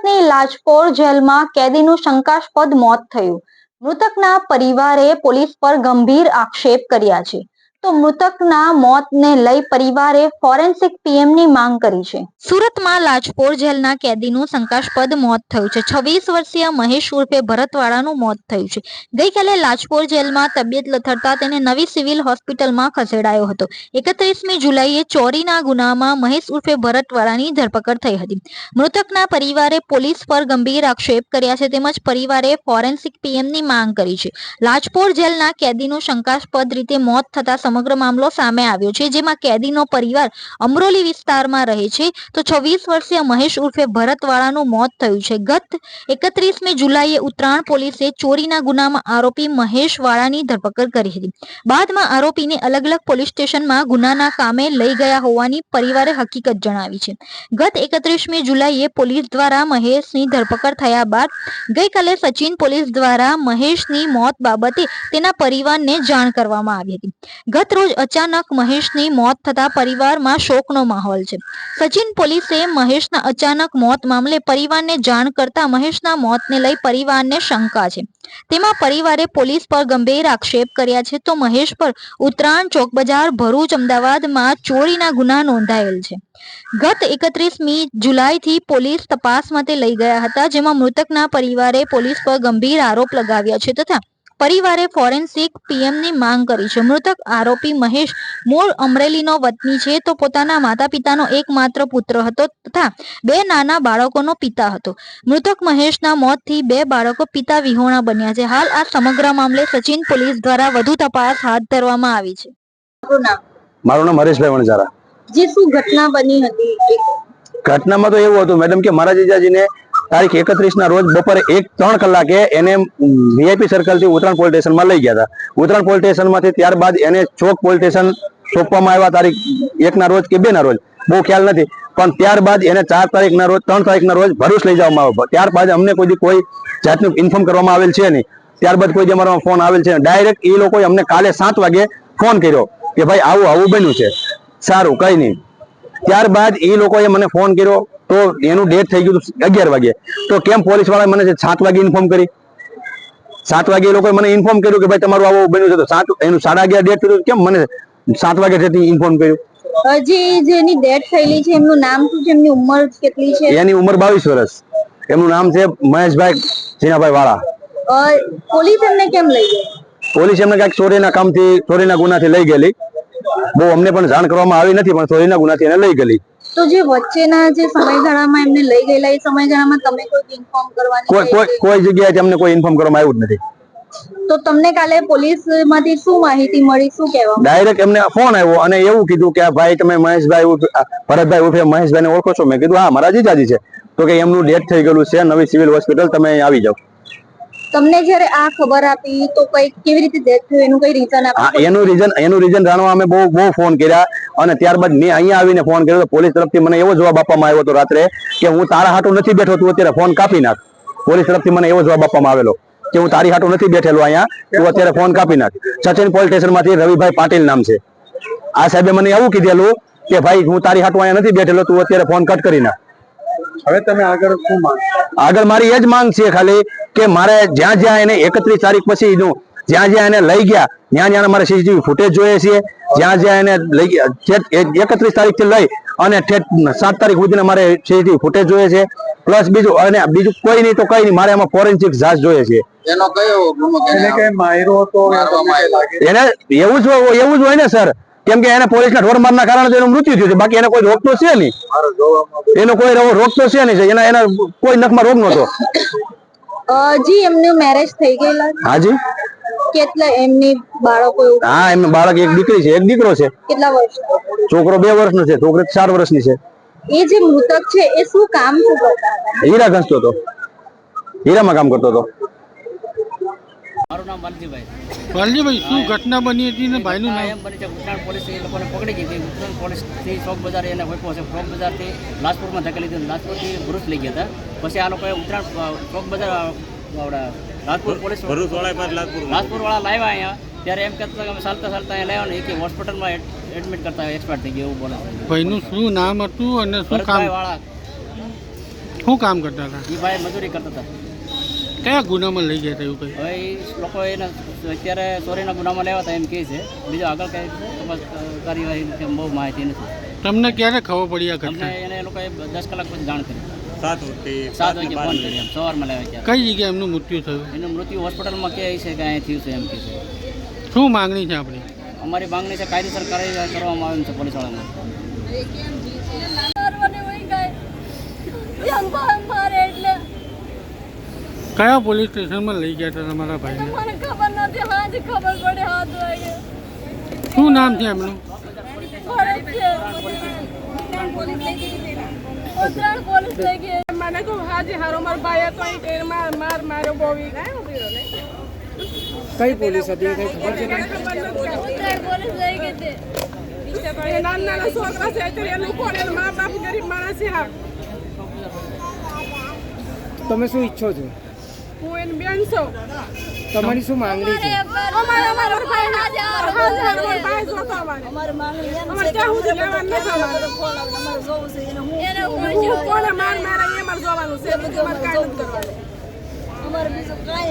સુરતની લાજપોર જેલમાં કેદીનું શંકાસ્પદ મોત થયું. મૃતકના પરિવારે પોલીસ પર ગંભીર આક્ષેપ કર્યા છે. તો મૃતકના મોતને લઈ પરિવારે ફોરેન્સિક પીએમની માંગ કરી છે. સુરતમાં લાજપોર જેલના કેદીનું શંકાસ્પદ મોત થયું છે. છવ્વીસ વર્ષીય મહેશ ઉર્ફે ભરતવાળાનું મોત થયું છે. ગઈકાલે લાજપોર જેલમાં તબિયત લથડતા તેને નવી સિવિલ હોસ્પિટલમાં ખસેડાયો હતો. એકત્રીસમી જુલાઈએ ચોરીના ગુનામાં મહેશ ઉર્ફે ભરતવાળાની ધરપકડ થઈ હતી. મૃતકના પરિવારે પોલીસ પર ગંભીર આક્ષેપ કર્યા છે તેમજ પરિવારે ફોરેન્સિક પીએમની માંગ કરી છે. લાજપોર જેલના કેદીનું શંકાસ્પદ રીતે મોત થતા સમગ્ર મામલો સામે આવ્યો છે, જેમાં કેદીનો પરિવાર અમરોલી વિસ્તારમાં રહે છે. તો છવ્વીસ વર્ષીય મહેશ ઉર્ફે ભરતવાળાનું મોત થયું છે. ગત એકત્રીસમી જુલાઈએ ઉત્તરાયણ પોલીસે ચોરીના ગુનામાં આરોપી મહેશ વાળાની ધરપકડ કરી હતી. બાદમાં આરોપીને અલગ અલગ પોલીસ સ્ટેશનમાં ગુનાના કામે લઈ ગયા હોવાની પરિવારે હકીકત જણાવી છે. ગત એકત્રીસમી જુલાઈએ પોલીસ દ્વારા મહેશની ધરપકડ થયા બાદ ગઈકાલે સચિન પોલીસ દ્વારા મહેશની મોત બાબતે તેના પરિવારને જાણ કરવામાં આવી હતી. ગત રોજ અચાનક મહેશની મોત થતા પરિવારમાં શોકનો માહોલ છે. સચિન પોલીસે મહેશના અચાનક મોત મામલે પરિવારને જાણ કરતા મહેશના મોતને લઈ પરિવારને શંકા છે. તેમાં પરિવારે પોલીસ પર ગંભીર આક્ષેપ કર્યા છે તો મહેશ પર ઉત્તરાયણ ચોક બજાર ભરૂચ અમદાવાદમાં ચોરીના ગુના નોંધાયેલ છે. ગત એકત્રીસમી જુલાઈથી પોલીસ તપાસ માટે લઈ ગયા હતા જેમાં મૃતકના પરિવારે પોલીસ પર ગંભીર આરોપ લગાવ્યા છે તથા પરિવારે ફોરેન્સિક પીએમની માંગ કરી છે. મૃતક આરોપી મહેશ મૂળ અમરેલીનો વતની છે તો પોતાના માતા પિતાનો એકમાત્ર પુત્ર હતો તથા બે નાના બાળકોનો પિતા હતો. મૃતક મહેશના મોતથી બે બાળકો પિતા વિહોણા બન્યા છે. હાલ આ સમગ્ર મામલે સચિન પોલીસ દ્વારા વધુ તપાસ હાથ ધરવામાં આવી છે. મારું નામ હરેશભાઈ વણઝારા. જે શું ઘટના બની હતી? ઘટનામાં તો એવું હતું મેડમ કે મારા જીજાજીને તારીખ એકત્રીસ ના રોજ બપોરે એક ત્રણ કલાકે એને વીઆઈપી સર્કલથી ઉત્તરાયણ પોલીસ સ્ટેશનમાં લઈ ગયા હતા. ઉત્તરાયણ પોલીસ સ્ટેશનમાંથી ત્યારબાદ એને ચોક પોલીસ સ્ટેશન સોંપવામાં આવ્યા તારીખ એક ના રોજ કે બે ના રોજ. બહુ ખ્યાલ નથી. પણ ત્યારબાદ એને ચાર તારીખ ના રોજ, ત્રણ તારીખ ના રોજ ભરૂચ લઈ જવામાં આવ્યો. ત્યારબાદ અમને કોઈ કોઈ જાતનું ઇન્ફોર્મ કરવામાં આવેલ છે નહીં. ત્યારબાદ કોઈ અમારો ફોન આવેલ છે ડાયરેક્ટ એ લોકોએ અમને કાલે સાત વાગે ફોન કર્યો કે ભાઈ આવું આવું બન્યું છે. સારું, કઈ નહીં. ત્યારબાદ એ લોકોએ મને ફોન કર્યો તો એનું ડેટ થઈ ગયું હતું અગિયાર વાગે. તો કેમ પોલીસવાળા મને સાત વાગે ઇન્ફોર્મ કરી? સાત વાગે એ લોકોએ મને ઇન્ફોર્મ કર્યું કે ભાઈ તમારું આવું બન્યું છે. તો સાત એનું સાડા અગિયાર ડેટ થયું કેમ મને સાત વાગે ઇન્ફોર્મ કર્યું? જે જેની ડેથ થયેલી છે એમનું નામ શું છે? એમની ઉંમર કેટલી છે? એની ઉંમર બાવીસ વર્ષ. એમનું નામ છે મહેશભાઈ જીનાભાઈ વાળા. પોલીસ એમને કેમ લઈ ગઈ? પોલીસ એમને કંઈક ચોરીના કામથી ચોરીના ગુનાથી લઈ ગયેલી. બહુ અમને પણ જાણ કરવામાં આવી નથી પણ ચોરીના ગુનાથી એને લઈ ગયેલી. તો જે વચ્ચેના જે સમયગાળામાં એમને લઈ ગયેલા એ સમયગાળામાં તમે કોઈ ઇન્ફોર્મ કરવાની કોઈ કોઈ કોઈ જગ્યાએ તમને કોઈ ઇન્ફોર્મ કરવામાં આવ્યું જ નથી. તો તમને કાલે પોલીસમાંથી શું માહિતી મળી? શું કહેવા ડાયરેક્ટ એમને ફોન આવ્યો અને એવું કીધું કે આ ભાઈ તમે મહેશભાઈ ભરતભાઈ ઉર્ફે મહેશભાઈ ને ઓળખો છો? મેં કીધું હા મારા જીજાજી છે. તો કે એમનું ડેથ થઈ ગયેલું છે નવી સિવિલ હોસ્પિટલ તમે આવી જાઓ. તમને જ્યારે આ ખબર આપી તો કઈ કેવી રીતે ડેથ થયું એનું કઈ રીઝન આપ્યું એનું રીઝન એનું રીઝન જાણવા અમે બહુ બહુ ફોન કર્યા અને ત્યારબાદ મેં અહીંયા આવીને ફોન કર્યો તો પોલીસ તરફથી મને એવો જવાબ આપવામાં આવ્યો હતો રાત્રે કે હું તારા હાટું નથી બેઠો તું અત્યારે ફોન કાપી નાખ. પોલીસ તરફથી મને એવો જવાબ આપવામાં આવેલો કે હું તારી હાટું નથી બેઠેલો અહીંયા તું અત્યારે ફોન કાપી નાખ. સચિન પોલીસ સ્ટેશનમાંથી રવિભાઈ પાટીલ નામ છે. આ સાહેબે મને એવું કીધેલું કે ભાઈ હું તારી હાટું અહીંયા નથી બેઠેલો તું અત્યારે ફોન કટ કરી નાખ. હવે તમે આગળ શું માંગ આગળ મારી એ જ માંગ છે ખાલી કે મારે જ્યાં જ્યાં એને એકત્રીસ તારીખ પછી જ્યાં જ્યાં એને લઈ ગયા ત્યાં જ્યાં મારે સીસીટીવી ફૂટેજ જોઈએ છીએ. જ્યાં જ્યાં એને લઈ ગયા એકત્રીસ તારીખથી લઈ અને સાત તારીખ સુધી મારે સીસીટીવી ફૂટેજ જોઈએ છે. પ્લસ બીજું અને બીજું કોઈ નહીં તો કઈ નહીં મારે એમાં ફોરેન્સિક જાંચ જોઈએ છે? એને એવું જ હોય- એવું જ હોય ને સર. કેમ કે એને પોલીસના ઢોર મારના કારણે એનું મૃત્યુ થયું છે. બાકી એને કોઈ રોગ તો છે નહીં. એનો કોઈ રોગ તો છે નહીં એના એના કોઈ નખમાં રોગ નહોતો. જી એમનું મેરેજ થઈ ગયેલા હાજી કેટલા એમની બાળકો હા એમ બાળક એક દીકરી છે. એક દીકરો છે. કેટલા વર્ષ? છોકરો બે વર્ષનો છે. છોકરી ચાર વર્ષની છે. એ જે મૃતક છે એ શું કામ શું કરતા હીરા ઘસતો હતો. હીરામાં કામ કરતો હતો. મારું નામ વાલજીભાઈ. વાલજીભાઈ શું ઘટના બની હતી ને ભાઈનું નામ? એમ બની છે ઉત્તરાયણ પોલીસ એ લોકોને પકડી ગઈ ઉત્તરાયણ પોલીસથી ચોક બજાર એને હોઈપો છે. ચોક બજારથી લાજપુરમાં ધકેલી દીધું. લાજપુરથી ભરૂચ લઈ ગયા હતા. પછી આ લોકોએ ઉત્તરાયણ ચોક બજાર આપણા રાજપુર પોલીસ ભરૂચ વાળા લાજપુર વાળા લાવ્યા અહીંયા. ત્યારે એમ કહેતા હતા કે અમે ચાલતા ચાલતા અહીંયા લાવ્યા ને. કે હોસ્પિટલમાં એડમિટ કરતા એક્સપાયર થઈ ગયું એવું બોલે ભાઈનું શું નામ હતું અને શું કામ? વાળા. શું કામ કરતા હતા? એ ભાઈ મજૂરી કરતા હતા. કયા ગુનામાં લઈ ગયા હતા એવું કંઈ? હવે એ લોકો એને અત્યારે ચોરીના ગુનામાં લેવા હતા એમ કહે છે. બીજો આગળ કઈ તપાસ કાર્યવાહી કે બહુ માહિતી નથી. તમને ક્યારે ખબર પડી આ ઘટના? એને એ લોકોએ દસ કલાક પછી જાણ કરી. સાત વાગે ફોન કરી એમ સવારમાં લાવ્યા ત્યાં કઈ જગ્યાએ એમનું મૃત્યુ થયું? એનું મૃત્યુ હોસ્પિટલમાં કહે છે કે અહીંયા થયું છે એમ કહે છે. શું માંગણી છે આપણી? અમારી માંગણી છે કાયદેસર કાર્યવાહી કરવામાં આવે છે પોલીસવાળામાં કયા પોલીસ સ્ટેશનમાં લઈ ગયા હતા તમારા ભાઈને? મને ખબર નથી હાજ ખબર પડે હાથ વાગે શું નામ છે એમનું? ફરજ છે. ઉત્તરાયણ પોલીસ લઈ ગઈ મને કહું હાજી હારો માર ભાઈ હતો અહીં ટેર માર માર માર્યો બોવી. કઈ પોલીસ હતી કઈ ખબર છે ઉત્તરાયણ પોલીસ લઈ ગઈ તે. નાના નાના છોકરા છે અત્યારે લોકો મા બાપ ગરીબ માણસ છે હા. તમે શું ઈચ્છો છો? હું એની બેન છું. તમારી શું માંગણી છે? અમારે અમારો ભાઈ હાજી હારો હારો મારો ભાઈ જોતો અમારે અમારે ક્યાં સુધી લેવાનું નથી અમારે એને હું એને હું કોને માર મારા એ માર જોવાનું છે બધું માર કાંઈ નથી કરવાનું. અમારે બીજું કાંઈ